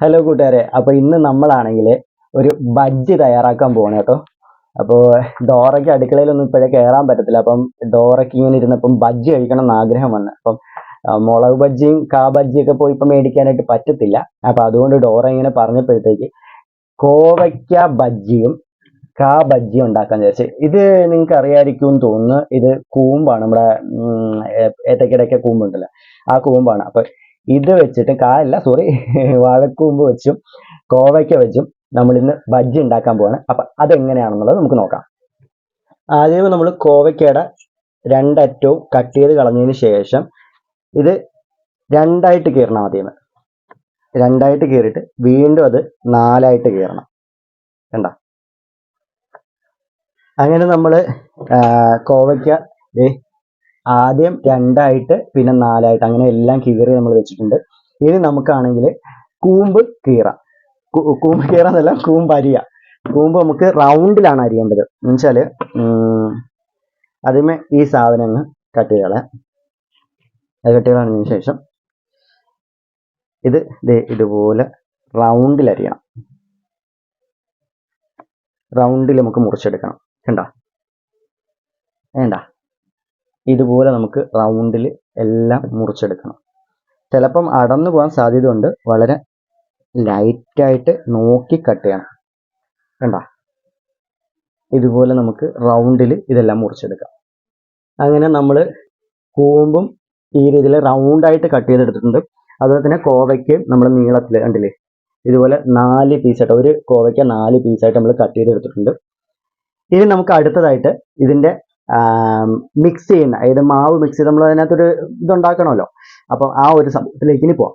Hello കൂട്ടുകാരെ അപ്പോൾ ഇന്ന് നമ്മളാണെങ്കിൽ ഒരു ബജ്ജി തയ്യാറാക്കാൻ പോവാണ് കേട്ടോ. അപ്പോൾ ഡോറയ്ക്ക് അടുക്കളയിലൊന്നും ഇപ്പോഴേ കയറാൻ പറ്റത്തില്ല. അപ്പം ഡോറയ്ക്ക് ഇങ്ങനെ ഇരുന്നപ്പം ബജ്ജി കഴിക്കണം എന്ന് ആഗ്രഹം വന്നു. അപ്പം മുളക് ബജ്ജിയും കാ ബജ്ജിയൊക്കെ പോയി ഇപ്പം മേടിക്കാനായിട്ട് പറ്റത്തില്ല. അപ്പൊ അതുകൊണ്ട് ഡോറ ഇങ്ങനെ പറഞ്ഞപ്പോഴത്തേക്ക് കോവയ്ക്ക ബജ്ജിയും കാ ബജ്ജിയും ഉണ്ടാക്കാൻ വിചാരിച്ചു. ഇത് നിങ്ങൾക്ക് അറിയായിരിക്കും എന്ന് തോന്നുന്നു. ഇത് കൂമ്പാണ്. നമ്മുടെ ഏത്തക്കിടയ്ക്ക കൂമ്പുണ്ടല്ലോ. ആ കൂമ്പാണ്. അപ്പൊ ഇത് വെച്ചിട്ട് കായല്ല സോറി വാഴക്കൂമ്പ് വെച്ചും കോവയ്ക്ക വെച്ചും നമ്മൾ ഇന്ന് ബജ്ജി ഉണ്ടാക്കാൻ പോവാണ്. അപ്പൊ അതെങ്ങനെയാണെന്നുള്ളത് നമുക്ക് നോക്കാം. ആദ്യം നമ്മൾ കോവയ്ക്കയുടെ രണ്ടറ്റവും കട്ട് ചെയ്ത് കളഞ്ഞതിന് ശേഷം ഇത് രണ്ടായിട്ട് കീറണം ആദ്യം രണ്ടായിട്ട് കീറിയിട്ട് വീണ്ടും അത് നാലായിട്ട് കീറണം. കണ്ട? അങ്ങനെ നമ്മൾ കോവയ്ക്ക ആദ്യം രണ്ടായിട്ട് പിന്നെ നാലായിട്ട് അങ്ങനെ എല്ലാം കീറി നമ്മൾ വെച്ചിട്ടുണ്ട്. ഇനി നമുക്കാണെങ്കിൽ കൂമ്പ് കീറ. കൂമ്പ് കീറ എന്നല്ല കൂമ്പ് അരിയ. കൂമ്പ് നമുക്ക് റൗണ്ടിലാണ് അരിയേണ്ടത്. എന്നുവെച്ചാൽ ആദ്യമേ ഈ സാധനങ്ങൾ കട്ട് ചെയ്ത് കളയാം അത് കട്ട് ചെയ്ത് ശേഷം ഇത് ഇതുപോലെ റൗണ്ടിൽ അരിയണം. റൗണ്ടിൽ നമുക്ക് മുറിച്ചെടുക്കണം. കണ്ടോ? വേണ്ട ഇതുപോലെ നമുക്ക് റൗണ്ടിൽ എല്ലാം മുറിച്ചെടുക്കണം. ചിലപ്പം അടന്നു പോകാൻ സാധ്യതയുണ്ട്. വളരെ ലൈറ്റായിട്ട് നോക്കി കട്ട് ചെയ്യണം. കണ്ട? ഇതുപോലെ നമുക്ക് റൗണ്ടിൽ ഇതെല്ലാം മുറിച്ചെടുക്കാം. അങ്ങനെ നമ്മൾ കൂമ്പും ഈ രീതിയിൽ റൗണ്ടായിട്ട് കട്ട് ചെയ്തെടുത്തിട്ടുണ്ട്. അതുപോലെ തന്നെ കോവയ്ക്ക് നമ്മൾ നീളത്തിൽ കണ്ടില്ലേ? ഇതുപോലെ നാല് പീസായിട്ട് ഒരു കോവയ്ക്ക നാല് പീസായിട്ട് നമ്മൾ കട്ട് ചെയ്തെടുത്തിട്ടുണ്ട്. ഇനി നമുക്ക് അടുത്തതായിട്ട് ഇതിന്റെ മിക്സ് ചെയ്യുന്ന അതായത് മാവ് മിക്സ് ചെയ്ത് നമ്മൾ അതിനകത്തൊരു ഇതുണ്ടാക്കണമല്ലോ. അപ്പം ആ ഒരു സംഭവത്തിലേക്ക് ഇനി പോവാം.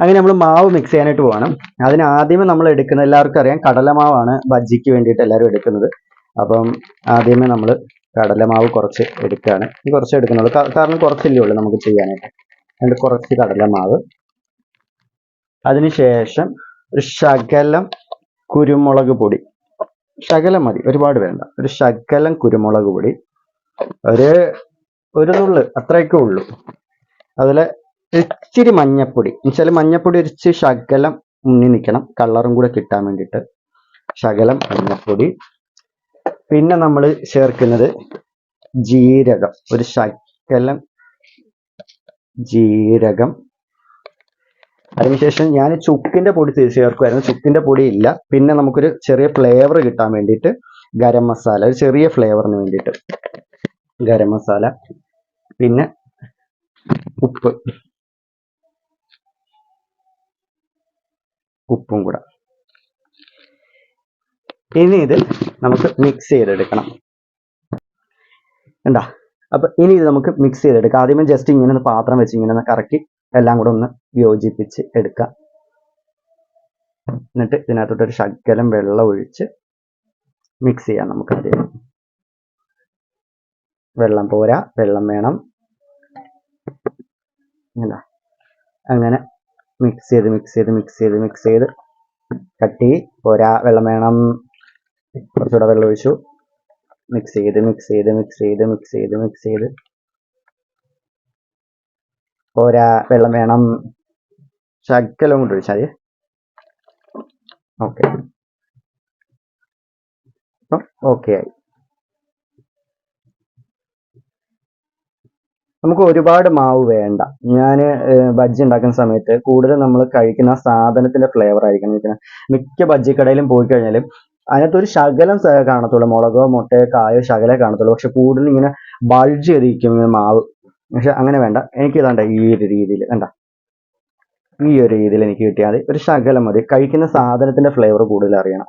അങ്ങനെ നമ്മൾ മാവ് മിക്സ് ചെയ്യാനായിട്ട് പോകണം അതിന് ആദ്യമേ നമ്മൾ എടുക്കുന്ന എല്ലാവർക്കും അറിയാം കടലമാവാണ് ബജ്ജിക്ക് വേണ്ടിയിട്ട് എല്ലാവരും എടുക്കുന്നത്. അപ്പം ആദ്യമേ നമ്മൾ കടലമാവ് കുറച്ച് എടുക്കുകയാണ്. കുറച്ച് എടുക്കുന്നുള്ളൂ കാരണം കുറച്ചില്ലേ ഉള്ളൂ നമുക്ക് ചെയ്യാനായിട്ട്. അതുകൊണ്ട് കുറച്ച് കടലമാവ്. അതിനുശേഷം ഒരു ശകലം കുരുമുളക് പൊടി. ശകലം മതി. ഒരുപാട് വേണ്ട. ഒരു ശകലം കുരുമുളക് പൊടി. ഒരു ഒരു നുള്ളു. അത്രയൊക്കെ ഉള്ളൂ. അതിൽ ഇച്ചിരി മഞ്ഞപ്പൊടി. എന്നുവെച്ചാൽ മഞ്ഞപ്പൊടി ഒരു ശകലം മുന്നിൽ നിൽക്കണം. കളറും കൂടെ കിട്ടാൻ വേണ്ടിയിട്ട്. ശകലം മഞ്ഞപ്പൊടി. പിന്നെ നമ്മൾ ചേർക്കുന്നത് ജീരകം. ഒരു ശകലം ജീരകം അതിനുശേഷം ഞാൻ ചുക്കിന്റെ പൊടി ചേർക്കുമായിരുന്നു ചുക്കിന്റെ പൊടി ഇല്ല പിന്നെ നമുക്കൊരു ചെറിയ ഫ്ലേവർ കിട്ടാൻ വേണ്ടിയിട്ട് ഗരം മസാല ഒരു ചെറിയ ഫ്ലേവറിന് വേണ്ടിയിട്ട് ഗരം മസാല പിന്നെ ഉപ്പ്. ഉപ്പും കൂടെ. ഇനി ഇത് നമുക്ക് മിക്സ് ചെയ്തെടുക്കണം. എന്താ അപ്പൊ ഇനി ഇത് നമുക്ക് മിക്സ് ചെയ്തെടുക്കാം. ആദ്യമേ ജസ്റ്റ് ഇങ്ങനെ പാത്രം വെച്ച് ഇങ്ങനെ കറക്കി എല്ലാം കൂടെ ഒന്ന് യോജിപ്പിച്ച് എടുക്കാം. എന്നിട്ട് ഇതിനകത്തോട്ട് ഒരു ശകലം വെള്ളം ഒഴിച്ച് മിക്സ് ചെയ്യാം നമുക്ക് ആദ്യം വെള്ളം പോരാ വെള്ളം വേണം. അല്ല അങ്ങനെ മിക്സ് ചെയ്ത് മിക്സ് ചെയ്ത് മിക്സ് ചെയ്ത് മിക്സ് ചെയ്ത് കട്ടി. പോരാ വെള്ളം വേണം. കുറച്ചുകൂടെ വെള്ളം ഒഴിച്ചു. മിക്സ് ചെയ്ത് മിക്സ് ചെയ്ത് മിക്സ് ചെയ്ത് മിക്സ് ചെയ്ത് മിക്സ് ചെയ്ത്. പോരാ വെള്ളം വേണം. ശകലം കൊണ്ട് ഒഴിച്ചാൽ മതി. ഓക്കെ. ഓക്കെ ആയി. നമുക്ക് ഒരുപാട് മാവ് വേണ്ട. ഞാൻ ബജ്ജി ഉണ്ടാക്കുന്ന സമയത്ത് കൂടുതൽ നമ്മൾ കഴിക്കുന്ന സാധനത്തിന്റെ ഫ്ലേവർ ആയിരിക്കണം. ഇരിക്കുന്നത് മിക്ക ബജ്ജി കടയിലും പോയി കഴിഞ്ഞാലും അതിനകത്തൊരു ശകലം കാണത്തുള്ളൂ. മുളകോ മുട്ടയോ കായോ ശകലേ കാണത്തുള്ളൂ. പക്ഷെ കൂടുതൽ ഇങ്ങനെ ബൾജ് ചെയ്തിരിക്കും മാവ് പക്ഷെ അങ്ങനെ വേണ്ട. എനിക്ക് ഇതാണ്ട ഈ ഒരു രീതിയിൽ കണ്ട. ഈ ഒരു രീതിയിൽ എനിക്ക് കിട്ടിയാൽ മതി. ഒരു ശകലം മതി. കഴിക്കുന്ന സാധനത്തിന്റെ ഫ്ലേവർ കൂടുതൽ അറിയണം.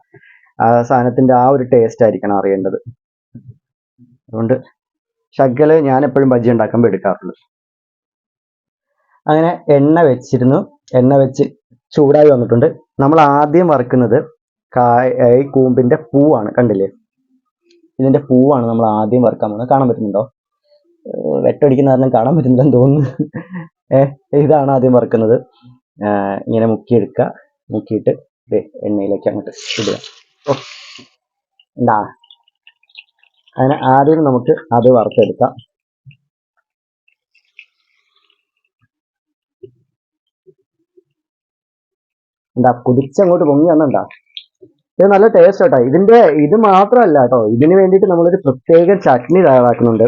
ആ സാധനത്തിന്റെ ആ ഒരു ടേസ്റ്റ് ആയിരിക്കണം അറിയേണ്ടത്. അതുകൊണ്ട് ശകൽ ഞാൻ എപ്പോഴും ബജ്ജി ഉണ്ടാക്കുമ്പോൾ എടുക്കാറുള്ളൂ. അങ്ങനെ എണ്ണ വെച്ചിരുന്നു. എണ്ണ വെച്ച് ചൂടായി വന്നിട്ടുണ്ട്. നമ്മൾ ആദ്യം വറുക്കുന്നത് കായ് കൂമ്പിന്റെ പൂവാണ്. കണ്ടില്ലേ? ഇതിന്റെ പൂവാണ് നമ്മൾ ആദ്യം വറുക്കാൻ പോകുന്നത്. കാണാൻ പറ്റുന്നുണ്ടോ? വെട്ടടിക്കുന്ന കാരണം കാണാൻ പറ്റുന്നില്ലെന്ന് തോന്നുന്നു. ഏഹ് ഇതാണ് ആദ്യം വറുക്കുന്നത് ഇങ്ങനെ മുക്കിയെടുക്കുക മുക്കിയിട്ട് എണ്ണയിലേക്ക് അങ്ങോട്ട് ഇടുക. ഓ എന്താ അങ്ങനെ ആദ്യം നമുക്ക് അത് വറുത്തെടുക്കാം. എന്താ കുതിച്ചങ്ങോട്ട് പൊങ്ങി വന്നെന്താ? ഇത് നല്ല ടേസ്റ്റ് കേട്ടോ ഇതിന്റെ ഇത് മാത്രമല്ല കേട്ടോ. ഇതിന് വേണ്ടിയിട്ട് നമ്മളൊരു പ്രത്യേക ചട്നി തയ്യാറാക്കുന്നുണ്ട്.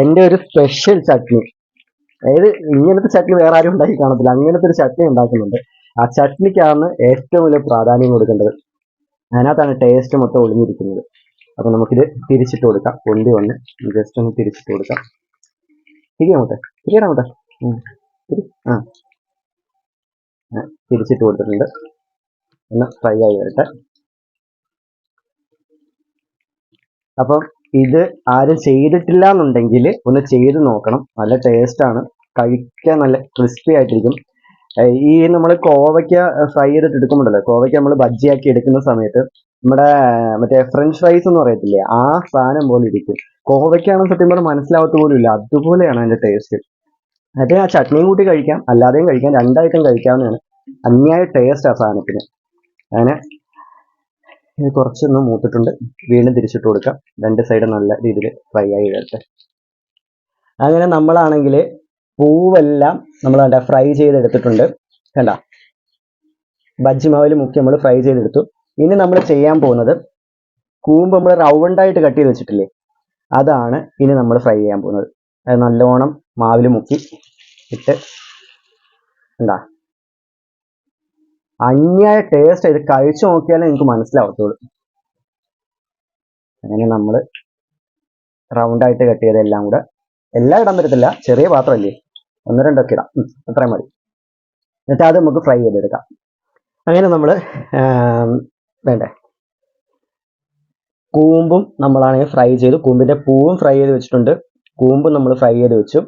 എന്റെ ഒരു സ്പെഷ്യൽ ചട്നി. അതായത് ഇങ്ങനത്തെ ചട്നി വേറെ ആരും ഉണ്ടാക്കി കാണത്തില്ല. അങ്ങനത്തെ ഒരു ചട്നി ഉണ്ടാക്കുന്നുണ്ട്. ആ ചട്നിക്കാണ് ഏറ്റവും വലിയ പ്രാധാന്യം കൊടുക്കേണ്ടത്. അതിനകത്താണ് ടേസ്റ്റ് മൊത്തം ഒളിഞ്ഞിരിക്കുന്നത്. അപ്പൊ നമുക്കിത് തിരിച്ചിട്ട് കൊടുക്കാം. പൊന്തി വന്ന് ജസ്റ്റ് ഒന്ന് തിരിച്ചിട്ട് കൊടുക്കാം. തിരിയാ അങ്ങോട്ടെ. തിരിയടാ. ആ. ആ, തിരിച്ചിട്ട് കൊടുത്തിട്ടുണ്ട്. ഒന്ന് ഫ്രൈ ആയി വരട്ടെ. അപ്പം ഇത് ആരും ചെയ്തിട്ടില്ല എന്നുണ്ടെങ്കിൽ ഒന്ന് ചെയ്ത് നോക്കണം. നല്ല ടേസ്റ്റ് ആണ്. കഴിക്കാൻ നല്ല ക്രിസ്പി ആയിട്ടിരിക്കും. ഈ നമ്മൾ കോവയ്ക്ക ഫ്രൈ ചെയ്തിട്ട് എടുക്കുമ്പോഴല്ലോ കോവയ്ക്ക നമ്മൾ ബജ്ജിയാക്കി എടുക്കുന്ന സമയത്ത് നമ്മുടെ മറ്റേ ഫ്രഞ്ച് ഫ്രൈസ് എന്ന് പറയത്തില്ലേ? ആ സാധനം പോലെ ഇരിക്കും. കോവയ്ക്കാണ് സത്യം പറഞ്ഞാൽ മനസ്സിലാവത്ത പോലും ഇല്ല അതുപോലെയാണ് അതിന്റെ ടേസ്റ്റ് അത് ആ ചട്നിയും കൂട്ടി കഴിക്കാം. അല്ലാതെയും കഴിക്കാം. രണ്ടായിട്ടും കഴിക്കാവുന്നതാണ്. അന്യായ ടേസ്റ്റ് ആ സാധനത്തിന്. അങ്ങനെ ഇത് കുറച്ചൊന്ന് മൂത്തിട്ടുണ്ട്. വീണ്ടും തിരിച്ചിട്ട് കൊടുക്കാം. രണ്ട് സൈഡ് നല്ല രീതിയിൽ ഫ്രൈ ആയി വരട്ടെ. അങ്ങനെ നമ്മളാണെങ്കിൽ പൂവെല്ലാം നമ്മൾ കണ്ട ഫ്രൈ ചെയ്തെടുത്തിട്ടുണ്ട്. കണ്ട? ബജ്ജി മാവിൽ മുക്കി നമ്മൾ ഫ്രൈ ചെയ്തെടുത്തു. ഇനി നമ്മൾ ചെയ്യാൻ പോകുന്നത് കൂമ്പ് നമ്മൾ റൗണ്ടായിട്ട് കട്ട് ചെയ്ത് വെച്ചിട്ടില്ലേ? അതാണ് ഇനി നമ്മൾ ഫ്രൈ ചെയ്യാൻ പോകുന്നത്. അത് നല്ലോണം മാവിൽ മുക്കി ഇട്ട് എന്താ അന്യായ ടേസ്റ്റ് ഇത് കഴിച്ചു നോക്കിയാലേ നിങ്ങൾക്ക് മനസ്സിലാവത്തുള്ളൂ. അങ്ങനെ നമ്മൾ റൗണ്ടായിട്ട് കട്ട് ചെയ്തെല്ലാം കൂടെ എല്ലാം ഇടാൻ പറ്റത്തില്ല ചെറിയ പാത്രമല്ലേ ഒന്ന് രണ്ടൊക്കെ ഇടാം. അത്രയും മതി. എന്നിട്ട് അത് നമുക്ക് ഫ്രൈ ചെയ്തെടുക്കാം. അങ്ങനെ നമ്മൾ വേണ്ടേ? കൂമ്പും നമ്മളാണെങ്കിൽ ഫ്രൈ ചെയ്തു. കൂമ്പിന്റെ പൂവും ഫ്രൈ ചെയ്ത് വെച്ചിട്ടുണ്ട്. കൂമ്പും നമ്മൾ ഫ്രൈ ചെയ്ത് വെച്ചു.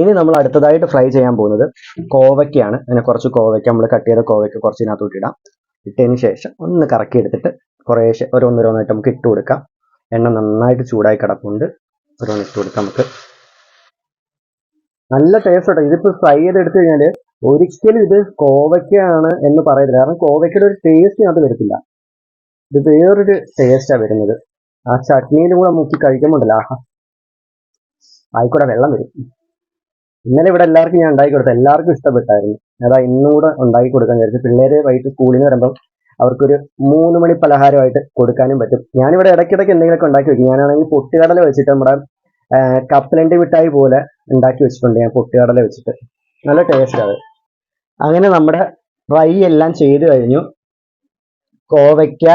ഇനി നമ്മൾ അടുത്തതായിട്ട് ഫ്രൈ ചെയ്യാൻ പോകുന്നത് കോവയ്ക്കാണ് അങ്ങനെ കുറച്ച് കോവയ്ക്ക നമ്മൾ കട്ട് ചെയ്ത കോവയ്ക്ക കുറച്ച് ഇതിനകത്തോട്ട് ഇടാം. ഇട്ടതിന് ശേഷം ഒന്ന് കറക്കി എടുത്തിട്ട് കുറേശ്ശെ ഓരോന്നോരോന്നായിട്ട് നമുക്ക് ഇട്ട് കൊടുക്കാം. എണ്ണ നന്നായിട്ട് ചൂടായി കിടപ്പുണ്ട്. ഓരോന്ന് ഇട്ട് കൊടുക്കാം നമുക്ക്. നല്ല ടേസ്റ്റ് കേട്ടോ ഇതിപ്പോൾ ഫ്രൈ ചെയ്ത് എടുത്തു കഴിഞ്ഞാൽ ഒരിക്കലും ഇത് കോവയ്ക്കാണ് എന്ന് പറയത്തില്ല കാരണം കോവയ്ക്കയുടെ ഒരു ടേസ്റ്റ് അത് വരത്തില്ല. ഇത് വേറൊരു ടേസ്റ്റാണ് വരുന്നത്. ആ ചട്നിയിലും കൂടെ മുക്കി കഴിക്കുമ്പോണ്ടല്ലോ ആഹാ. ആയിക്കൂടെ വെള്ളം വരും. ഇന്നലെ ഇവിടെ എല്ലാവർക്കും ഞാൻ ഉണ്ടാക്കി കൊടുത്തു എല്ലാവർക്കും ഇഷ്ടപ്പെട്ടായിരുന്നു. അതാ ഇന്നും കൂടെ ഉണ്ടാക്കി കൊടുക്കാൻ വിചാരിച്ചു പിള്ളേര് വൈകിട്ട് സ്കൂളിൽ നിന്ന് വരുമ്പം അവർക്കൊരു മൂന്ന് മണി പലഹാരമായിട്ട് കൊടുക്കാനും പറ്റും. ഞാനിവിടെ ഇടയ്ക്കിടയ്ക്ക് എന്തെങ്കിലുമൊക്കെ ഉണ്ടാക്കി വെക്കും. ഞാനാണെങ്കിൽ പൊട്ടുകടല വെച്ചിട്ട് നമ്മുടെ കപ്പലണ്ടി മിഠായി പോലെ ഉണ്ടാക്കി വെച്ചിട്ടുണ്ട് ഞാൻ പൊട്ടുകടല വെച്ചിട്ട്. നല്ല ടേസ്റ്റ് അത്. അങ്ങനെ നമ്മുടെ ഫ്രൈ എല്ലാം ചെയ്തു കഴിഞ്ഞു. കോവയ്ക്ക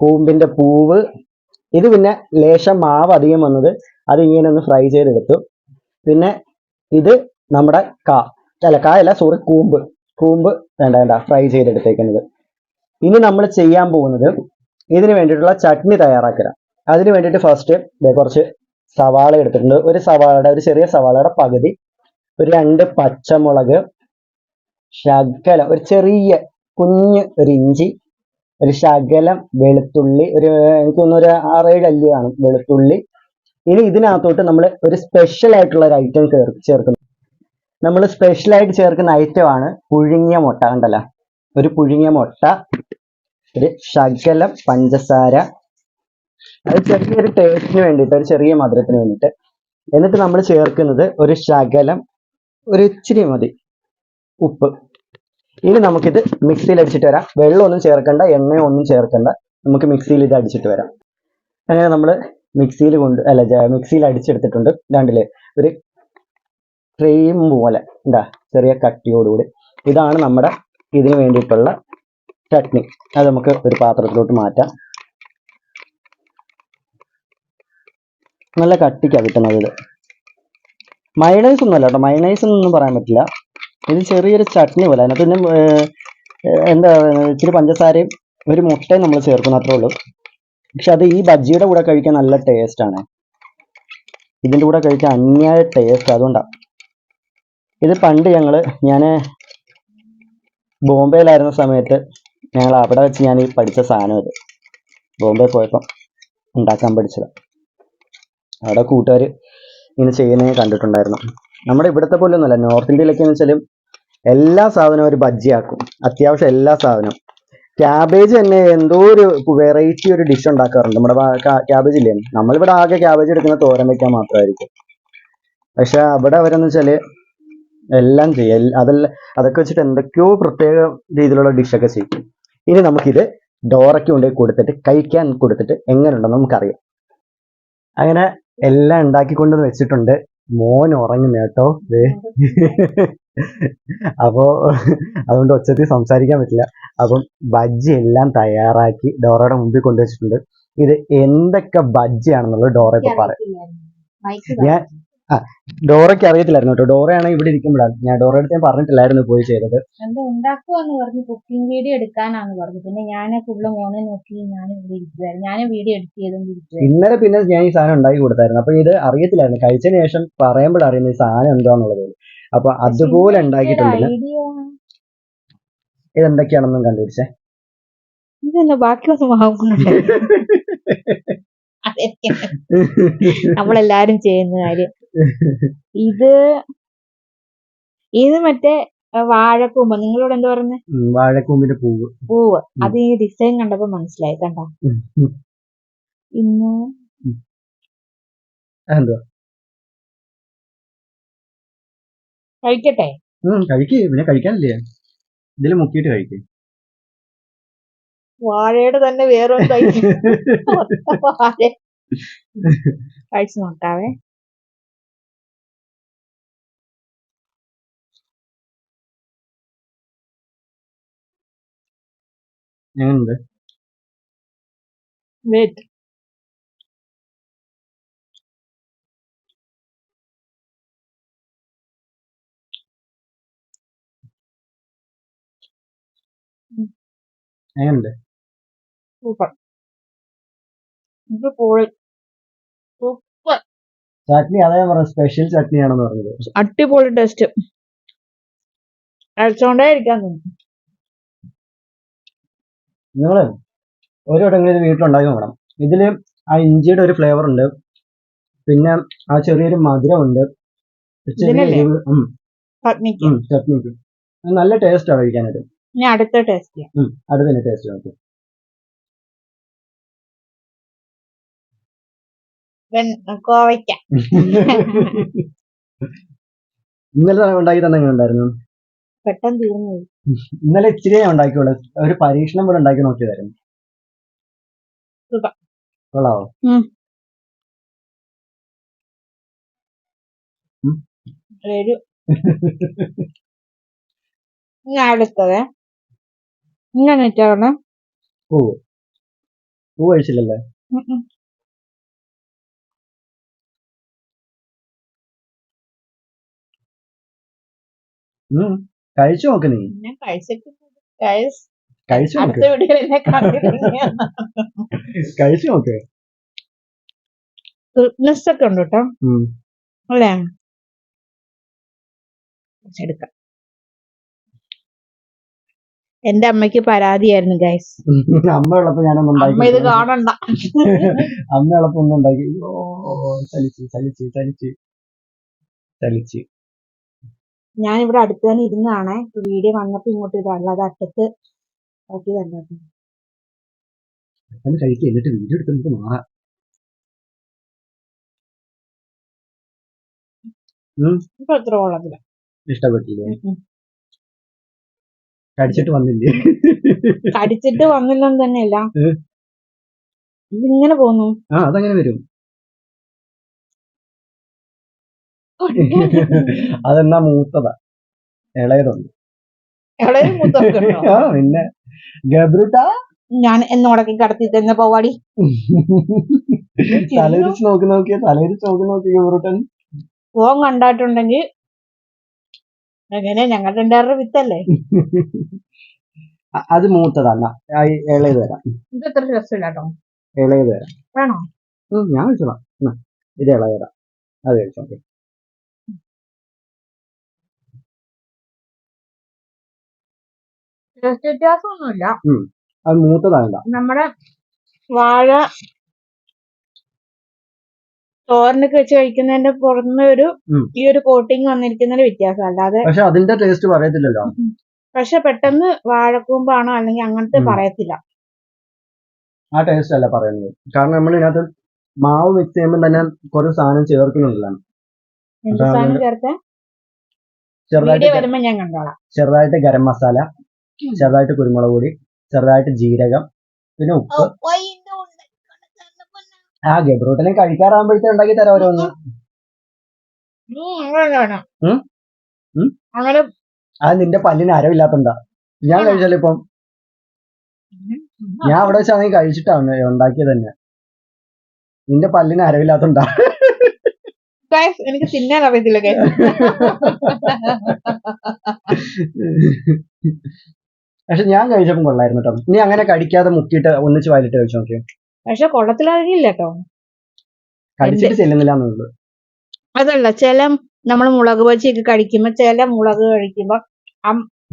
കൂമ്പിന്റെ പൂവ് ഇത് പിന്നെ ലേശം മാവ് അധികം വന്നത് അത് ഇങ്ങനെ ഒന്ന് ഫ്രൈ ചെയ്തെടുത്തു. പിന്നെ ഇത് നമ്മുടെ കാ. അല്ല കായല്ല സോറി കൂമ്പ്. കൂമ്പ് വേണ്ട വേണ്ട ഫ്രൈ ചെയ്തെടുത്തേക്കുന്നത്. ഇനി നമ്മൾ ചെയ്യാൻ പോകുന്നത് ഇതിന് വേണ്ടിയിട്ടുള്ള ചട്നി തയ്യാറാക്കുക അതിന് വേണ്ടിയിട്ട് ഫസ്റ്റ് കുറച്ച് സവാള എടുത്തിട്ടുണ്ട്. ഒരു സവാളയുടെ ഒരു ചെറിയ സവാളയുടെ പകുതി ഒരു രണ്ട് പച്ചമുളക് ശകലം ഒരു ചെറിയ കുഞ്ഞ് ഒരു ഇഞ്ചി ഒരു ശകലം വെളുത്തുള്ളി ഒരു എനിക്ക് തോന്നുന്നു ഒരു ആറേഴ് അല്ലി കാണും. വെളുത്തുള്ളി ഇനി ഇതിനകത്തോട്ട് നമ്മൾ ഒരു സ്പെഷ്യൽ ആയിട്ടുള്ള ഒരു ഐറ്റം ചേർക്കുന്നു. നമ്മൾ സ്പെഷ്യൽ ആയിട്ട് ചേർക്കുന്ന ഐറ്റം ആണ് പുഴുങ്ങിയ മുട്ട കണ്ടല്ല. ഒരു പുഴുങ്ങിയ മുട്ട ഒരു ശകലം പഞ്ചസാര. അത് ചെറിയൊരു ടേസ്റ്റിന് വേണ്ടിയിട്ട് ഒരു ചെറിയ മധുരത്തിന് വേണ്ടിയിട്ട്. എന്നിട്ട് നമ്മൾ ചേർക്കുന്നത് ഒരു ശകലം ഒരു ഇച്ചിരി മതി ഉപ്പ്. ഇനി നമുക്കിത് മിക്സിയിൽ അടിച്ചിട്ട് വരാം. വെള്ളമൊന്നും ചേർക്കണ്ട എണ്ണയോ ഒന്നും ചേർക്കണ്ട. നമുക്ക് മിക്സിയിൽ ഇത് അടിച്ചിട്ട് വരാം. അങ്ങനെ നമ്മൾ മിക്സിയിൽ കൊണ്ട് അല്ല മിക്സിയിൽ അടിച്ചെടുത്തിട്ടുണ്ട്. രണ്ടിൽ ഒരു ക്രീം പോലെ എന്താ ചെറിയ കട്ടിയോടുകൂടി. ഇതാണ് നമ്മുടെ ഇതിന് വേണ്ടിയിട്ടുള്ള ചട്നി. അത് നമുക്ക് ഒരു പാത്രത്തിലോട്ട് മാറ്റാം. നല്ല കട്ടിക്കാണ് കിട്ടുന്നത് ഇത്. മയണൈസ് ഒന്നുമല്ല കേട്ടോ. മയണൈസ് എന്നൊന്നും പറയാൻ പറ്റില്ല. ഇത് ചെറിയൊരു ചട്നി പോലെ. അതിനകത്ത് പിന്നെ എന്താ ഇച്ചിരി പഞ്ചസാരയും ഒരു മുട്ടയും നമ്മൾ ചേർക്കുന്ന അത്രേ ഉള്ളൂ. പക്ഷെ അത് ഈ ബജ്ജിയുടെ കൂടെ കഴിക്കാൻ നല്ല ടേസ്റ്റ് ആണ്. ഇതിന്റെ കൂടെ കഴിക്കാൻ അന്യായ ടേസ്റ്റ് അതുകൊണ്ടാണ് ഇത് പണ്ട് ഞങ്ങൾ ഞാൻ ബോംബെയിലായിരുന്ന സമയത്ത് ഞങ്ങൾ അവിടെ വെച്ച് ഞാൻ ഈ പഠിച്ച സാധനം ഇത്. ബോംബെ പോയപ്പോൾ ഉണ്ടാക്കാൻ പഠിച്ചത്. അവിടെ കൂട്ടുകാർ ഇങ്ങനെ ചെയ്യുന്നത് കണ്ടിട്ടുണ്ടായിരുന്നു. നമ്മുടെ ഇവിടുത്തെ പോലെ ഒന്നുമല്ല നോർത്ത് ഇന്ത്യയിലൊക്കെ എന്ന് വെച്ചാലും എല്ലാ സാധനവും ഒരു ബജ്ജിയാക്കും. അത്യാവശ്യം എല്ലാ സാധനവും. ക്യാബേജ് തന്നെ എന്തോ ഒരു വെറൈറ്റി ഒരു ഡിഷ് ഉണ്ടാക്കാറുണ്ട്. നമ്മുടെ ക്യാബേജ് ഇല്ലേ? നമ്മളിവിടെ ആകെ ക്യാബേജ് എടുക്കുന്ന തോരൻ വെക്കാൻ മാത്രമായിരിക്കും. പക്ഷെ അവിടെ അവരെന്ന് വെച്ചാൽ എല്ലാം ചെയ്യും. അതെല്ലാം അതൊക്കെ വെച്ചിട്ട് എന്തൊക്കെയോ പ്രത്യേക രീതിയിലുള്ള ഡിഷൊക്കെ ചെയ്യും. ഇനി നമുക്കിത് ഡോറയ്ക്ക് കൊണ്ടുപോയി കൊടുത്തിട്ട് കഴിക്കാൻ കൊടുത്തിട്ട് എങ്ങനെയുണ്ടെന്ന് നമുക്കറിയാം. അങ്ങനെ എല്ലാം ഉണ്ടാക്കിക്കൊണ്ട് വെച്ചിട്ടുണ്ട്. മോൻ ഉറങ്ങുന്ന കേട്ടോ. ദേ. അപ്പോ അതുകൊണ്ട് ഒച്ചത്തിൽ സംസാരിക്കാൻ പറ്റില്ല. അപ്പം ബജ്ജി എല്ലാം തയ്യാറാക്കി ഡോറയുടെ മുമ്പിൽ കൊണ്ടുവച്ചിട്ടുണ്ട്. ഇത് എന്തൊക്കെ ബജ്ജിയാണെന്നുള്ളത് ഡോറ ഇപ്പൊ പറയാം ഞാൻ ഡോറയ്ക്ക് അറിയത്തില്ലായിരുന്നു കേട്ടോ. ഡോറയാണ് ഇവിടെ ഇരിക്കുമ്പോഴാണ് ഞാൻ ഡോറ അടുത്ത് ഞാൻ പറഞ്ഞിട്ടില്ലായിരുന്നു പോയി ചെയ്തത്. എന്താ ഉണ്ടാക്കുവാന്ന് പറഞ്ഞു. കുക്കിംഗ് വീഡിയോ എടുക്കാനാന്ന് പറഞ്ഞു. പിന്നെ ഞാൻ ഫുള്ള് മോനെ നോക്കി ഞാൻ ഇവിടെ ഇരിക്കുവായിരുന്നു. ഞാൻ വീഡിയോ എഡിറ്റ് ചെയ്തോണ്ടിരിക്കുവായിരുന്നു ഇന്നലെ പിന്നെ ഞാൻ ഈ സാധനം ഉണ്ടാക്കി കൊടുത്തായിരുന്നു. അപ്പൊ ഇത് അറിയത്തില്ലായിരുന്നു. കഴിച്ചതിന് ശേഷം പറയുമ്പോഴറിയുന്നത് ഈ സാധനം എന്താന്നുള്ളത്. അപ്പൊ അതുപോലെ ഉണ്ടാക്കിയിട്ടുണ്ട്. ഇതെന്തൊക്കെയാണെന്നും ഇത് എന്തൊക്കെയാണെന്നും കണ്ടുപിടിച്ചേ ഇതെന്താ ബാക്കിയുള്ള നമ്മളെല്ലാരും ചെയ്യുന്ന കാര്യം. ഇത് ഇത് മറ്റേ വാഴക്കൂമ്പ്. നിങ്ങളോട് എന്താ പറയുന്നത് വാഴക്കൂമ്പിന്റെ പൂവ്. പൂവ്. അത് ഈ ഡിസൈൻ കണ്ടപ്പോ മനസ്സിലായി കണ്ടോ. ഇന്ന് അതെന്തുവാ? കഴിക്കട്ടെ? കഴിക്കേ. പിന്നെ കഴിക്കാനില്ലേ? ഇതിൽ മുക്കിയിട്ട് കഴിക്കേ. വാഴയുടെ തന്നെ വേറെ കഴിച്ചു നോക്കാവേ. എങ്ങനുണ്ട്? വെയിറ്റ് എങ്ങനുണ്ട്? സൂപ്പർ. ഇത് പോയി. ചട്നി അതേ പറഞ്ഞ സ്പെഷ്യൽ ചട്നിയാണെന്ന് പറഞ്ഞത്. അടിപൊളി ടേസ്റ്റ് അരച്ചോണ്ടേ ഇരിക്കാൻ തോന്നുന്നു. നിങ്ങൾ ഓരോടെങ്കിലും ഇത് വീട്ടിലുണ്ടാക്കി നോക്കണം. ഇതിൽ ആ ഇഞ്ചിയുടെ ഒരു ഫ്ലേവർ ഉണ്ട്. പിന്നെ ആ ചെറിയൊരു മധുരമുണ്ട്. ഇതിനല്ലേ? ചട്നിക്ക് നല്ല ടേസ്റ്റാണ് കഴിക്കാനായിട്ട്. ഇനി അടുത്ത ടേസ്റ്റ് ചെയ്യാം. ഉം, ടേസ്റ്റ് നോക്കും കോവയ്ക്ക. ഇന്നലെ ഉണ്ടാക്കി തന്നെ എങ്ങനെ ഉണ്ടായിരുന്നു പെട്ടെന്ന് തീർന്നു പോയി. ഇന്നലെ ഇച്ചിരി ഞാൻ ഉണ്ടാക്കിയുള്ളൂ. ഒരു പരീക്ഷണം പോലെ ഉണ്ടാക്കി നോക്കിയതായിരുന്നു. സുഖം. കൊള്ളാവോ? ഒരു ഇനി അടുത്തത്. ഇങ്ങനെ വെച്ചാണ് പൂവ് പൂ. കഴിച്ചില്ലല്ലേ? ഉം, കഴിച്ചു നോക്ക് നീ. ഞാൻ കഴിച്ചു നോക്ക്. കഴിച്ചു ഒക്കെ ഉണ്ട് കേട്ടോ. അല്ലേ? എടുക്കാം. എന്റെ അമ്മയ്ക്ക് പരാതിയായിരുന്നു ഗൈസ് അമ്മ ഉള്ളപ്പോ ഞാനൊന്നും അമ്മ ഇത് കാണണ്ട. അമ്മ ഉള്ളപ്പോ ഒന്നും ഉണ്ടാക്കി ഓ ചലിച്ച് ചലിച്ച് ചലിച്ച്. ചലിച്ച്. ഞാൻ ഇവിടെ അടുത്ത് തന്നെ ഇരുന്നാണ്. വീഡിയോ വന്നപ്പോ ഇങ്ങോട്ട് ഇടാനുള്ള. അത് അറ്റത്ത് ആക്കി തന്നെ കഴിക്കുക എന്നിട്ട് വീഡിയോ എടുത്ത് നമുക്ക് മാറാം. കൊള്ളത്തില്ല ഇഷ്ടപ്പെട്ടില്ലേ. കടിച്ചിട്ട് വന്നില്ലേ? കടിച്ചിട്ട് വന്നില്ലെന്ന് തന്നെയല്ല? ഇതിങ്ങനെ പോന്നു ആ അതങ്ങനെ വരും. അതെന്നാ മൂത്തതാ? ഇളയതൊന്നും. ആ പിന്നെ. ഗബ്രുട്ടാ? ഞാൻ എന്നോടൊക്കെ കടത്തി തന്നെ പോവാടി. തലയിരിച്ച് നോക്കി നോക്കിയ തലയിരിച്ച് നോക്കി നോക്കി ഗബ്രുട്ടൻ. ഫോൺ കണ്ടായിട്ടുണ്ടെങ്കിൽ എങ്ങനെ ഞങ്ങൾ രണ്ടാറുടെ വിത്തല്ലേ? അ- അത് മൂത്തതാണ് എന്നാ. ആ, ഈ ഇളയത് തരാം. ഇത് എത്ര രസമില്ലാട്ടോ. ഇളയത് തരാം. വേണോ ഉം, ഞാൻ കഴിച്ചോളാം. എന്നാ, ഇത് ഇളയതാ അത് കഴിച്ചോക്കെ ടേസ്റ്റ് വ്യത്യാസമൊന്നുമില്ല അത് മൂത്തതാകണ്ട നമ്മുടെ വാഴ തോരനൊക്കെ വെച്ച് കഴിക്കുന്നതിന്റെ പുറമെ ഒരു ഈ ഒരു കോട്ടിങ് വന്നിരിക്കുന്നതിന് വ്യത്യാസം. അല്ലാതെ പക്ഷെ അതിന്റെ ടേസ്റ്റ് പറയത്തില്ലല്ലോ. പക്ഷെ പെട്ടെന്ന് വാഴക്കൂമ്പാണോ അല്ലെങ്കിൽ അങ്ങനത്തെ. പറയത്തില്ല. ആ ടേസ്റ്റ് അല്ല പറയുന്നത്. കാരണം നമ്മൾ ഇതിനകത്ത് മാവ് മിക്സ് ചെയ്യുമ്പോൾ തന്നെ കുറച്ച് സാധനം ചേർക്കുന്നുണ്ടല്ലോ. ചെറുതായിട്ട് ചെറുതായിട്ട് ഗരം മസാല ചെറുതായിട്ട് കുരുമുളക് പൊടി ചെറുതായിട്ട് ജീരകം പിന്നെ ഉപ്പ്. ആ ഗബ്രൂട്ടിനെ കഴിക്കാറാകുമ്പോഴത്തേ ഉണ്ടാക്കി തരാം ഓരോന്ന്. അത് നിന്റെ പല്ലിന് അരവില്ലാത്തണ്ടാ. ഞാൻ കഴിച്ചാലും ഇപ്പം ഞാൻ അവിടെ വെച്ചാണെങ്കിൽ കഴിച്ചിട്ടാണ് ഉണ്ടാക്കിയത് തന്നെ. നിന്റെ പല്ലിന് അരവില്ലാത്തണ്ടാ. എനിക്ക് തിന്നാൻ അറിയത്തില്ല. പക്ഷെ ഞാൻ കഴിച്ചപ്പോൾ കൊള്ളായിരുന്നു കേട്ടോ നീ അങ്ങനെ കടിക്കാതെ മുക്കിയിട്ട് ഒന്നിച്ച് വായിലിട്ട് കഴിച്ചു നോക്കിയോ പക്ഷെ കൊള്ളത്തിലറിയില്ല കേട്ടോ കടിച്ചിട്ട് ചെല്ലുന്നില്ല എന്നുള്ളൂ. അതല്ല ചില നമ്മൾ മുളക് ബജിയൊക്കെ കഴിക്കുമ്പോ ചില മുളക് കഴിക്കുമ്പോ.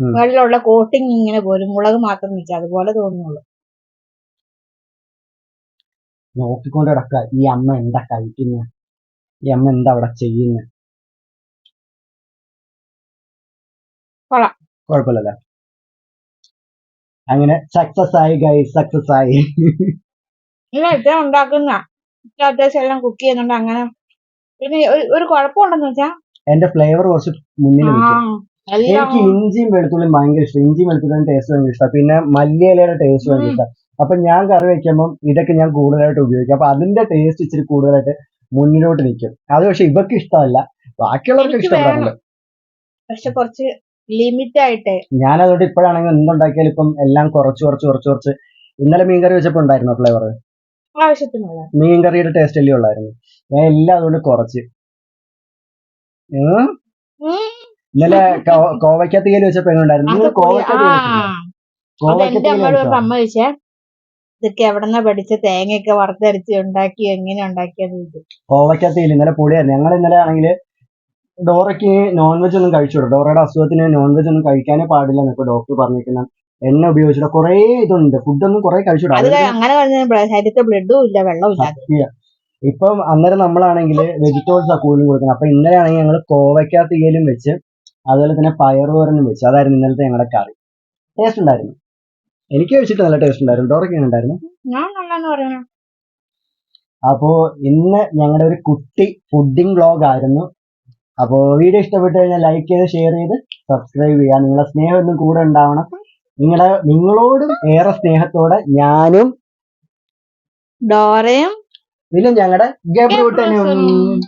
മുകളിലുള്ള കോട്ടിങ് ഇങ്ങനെ പോലും മുളക് മാത്രം നിൽക്കുക അതുപോലെ തോന്നുള്ളൂ. നോക്കിക്കൊണ്ട് കിടക്കുക ഈ അമ്മ എന്താ കഴിക്കുന്ന? ഈ അമ്മ എന്താ അവിടെ ചെയ്യുന്നത് കൊള്ളാം. കുഴപ്പമില്ലല്ലേ? അങ്ങനെ സക്സസ് ആയി ഗൈ സക്സസ് ആയി. നിങ്ങൾ ഇത്ര ഉണ്ടാക്കുന്ന അത്യാവശ്യം എല്ലാം കുക്ക് ചെയ്യുന്നുണ്ട് അങ്ങനെ. പിന്നെ ഒരു- കുഴപ്പമുണ്ടെന്ന് വെച്ചാ? എന്റെ ഫ്ലേവർ കുറച്ച് മുന്നിൽ എനിക്ക് ഇഞ്ചിയും വെളുത്തുള്ളിയും ഭയങ്കര ഇഷ്ടം. ഇഞ്ചിയും വെളുത്തുള്ളിയും ടേസ്റ്റ് ഭയങ്കര ഇഷ്ടം. പിന്നെ മല്ലിയിലയുടെ ടേസ്റ്റ് ഭയങ്കര ഇഷ്ടം. അപ്പൊ ഞാൻ കറി വെക്കുമ്പോൾ ഇതൊക്കെ ഞാൻ കൂടുതലായിട്ട് ഉപയോഗിക്കും. അപ്പൊ അതിന്റെ ടേസ്റ്റ് ഇച്ചിരി കൂടുതലായിട്ട് മുന്നിലോട്ട് നിൽക്കും. അത് പക്ഷെ ഇവർക്ക് ഇഷ്ടമല്ല. ബാക്കിയുള്ളവർക്ക് ഇഷ്ടമാണ് പക്ഷെ കുറച്ച് ലിമിറ്റ് ആയിട്ട് ഞാൻ അതുകൊണ്ട് ഇപ്പോഴാണെങ്കിൽ എന്തുണ്ടാക്കിയാലും ഇപ്പം എല്ലാം കുറച്ച് കുറച്ച് കുറച്ച് കുറച്ച് ഇന്നലെ മീൻകറി വെച്ചപ്പോൾ ഉണ്ടായിരുന്നു ഫ്ലേവർ ആവശ്യത്തിനുള്ള മീൻകറിയുടെ ടേസ്റ്റ് അല്ലേ ഉള്ളായിരുന്നു. ഞാൻ എല്ലാം അതുകൊണ്ട് കുറച്ച്. ഉം. ഉം. ഇന്നലെ കോ- കയ്യിൽ വെച്ചപ്പോ എങ്ങനെയുണ്ടായിരുന്നു നിങ്ങൾ? അത് എന്റെ അമ്മയോട്? സമ്മതിച്ചേ ഇതൊക്കെ എവിടെന്നാ പഠിച്ച തേങ്ങയൊക്കെ വറുത്തരച്ച് ഉണ്ടാക്കി എങ്ങനെ ഉണ്ടാക്കിയത്? കോവയ്ക്കത്തിയിൽ ഇന്നലെ പൊളിയായിരുന്നു ഞങ്ങൾ ഇന്നലെ ആണെങ്കിൽ ഡോറയ്ക്ക് നോൺ വെജ് ഒന്നും കഴിച്ചുകൂടാ ഡോറയുടെ അസുഖത്തിന് നോൺ വെജ് ഒന്നും കഴിക്കാനേ പാടില്ല എന്നൊക്കെ ഡോക്ടർ പറഞ്ഞിരിക്കുന്ന എണ്ണ ഉപയോഗിച്ചിട്ട് കുറേ ഇതുണ്ട്. ഫുഡൊന്നും കുറേ കഴിച്ചുകൂടാ അങ്ങനെ ബ്ലഡും ഇല്ല വെള്ളവും. ഇപ്പം അന്നേരം നമ്മളാണെങ്കിൽ വെജിറ്റബിൾസ് ആ കൂടുതലും കൊടുക്കുന്നത്. അപ്പൊ ഇന്നലെ ആണെങ്കിൽ ഞങ്ങൾ കോവയ്ക്ക തീയലും വെച്ച് അതുപോലെ തന്നെ പയറുതോരനും വെച്ച്. അതായിരുന്നു ഇന്നലത്തെ ഞങ്ങളുടെ കറി. ടേസ്റ്റ് ഉണ്ടായിരുന്നു. എനിക്ക് വെച്ചിട്ട് നല്ല ടേസ്റ്റ് ഉണ്ടായിരുന്നു. ഡോറൊക്കെ ഉണ്ടായിരുന്നു? അപ്പോ ഇന്ന് ഞങ്ങളുടെ ഒരു കുട്ടി ഫുഡിങ് ബ്ലോഗ് ആയിരുന്നു. അപ്പോൾ വീഡിയോ ഇഷ്ടപ്പെട്ടു കഴിഞ്ഞാൽ ലൈക്ക് ചെയ്ത് ഷെയർ ചെയ്ത് സബ്സ്ക്രൈബ് ചെയ്യുക നിങ്ങളുടെ സ്നേഹം ഒന്നും കൂടെ ഉണ്ടാവണം നിങ്ങളുടെ നിങ്ങളോടും ഏറെ സ്നേഹത്തോടെ ഞാനും ഡോറയും പിന്നെ ഞങ്ങളുടെ ഗബ്രൂട്ടനും ഗബ്രൂട്ടനും.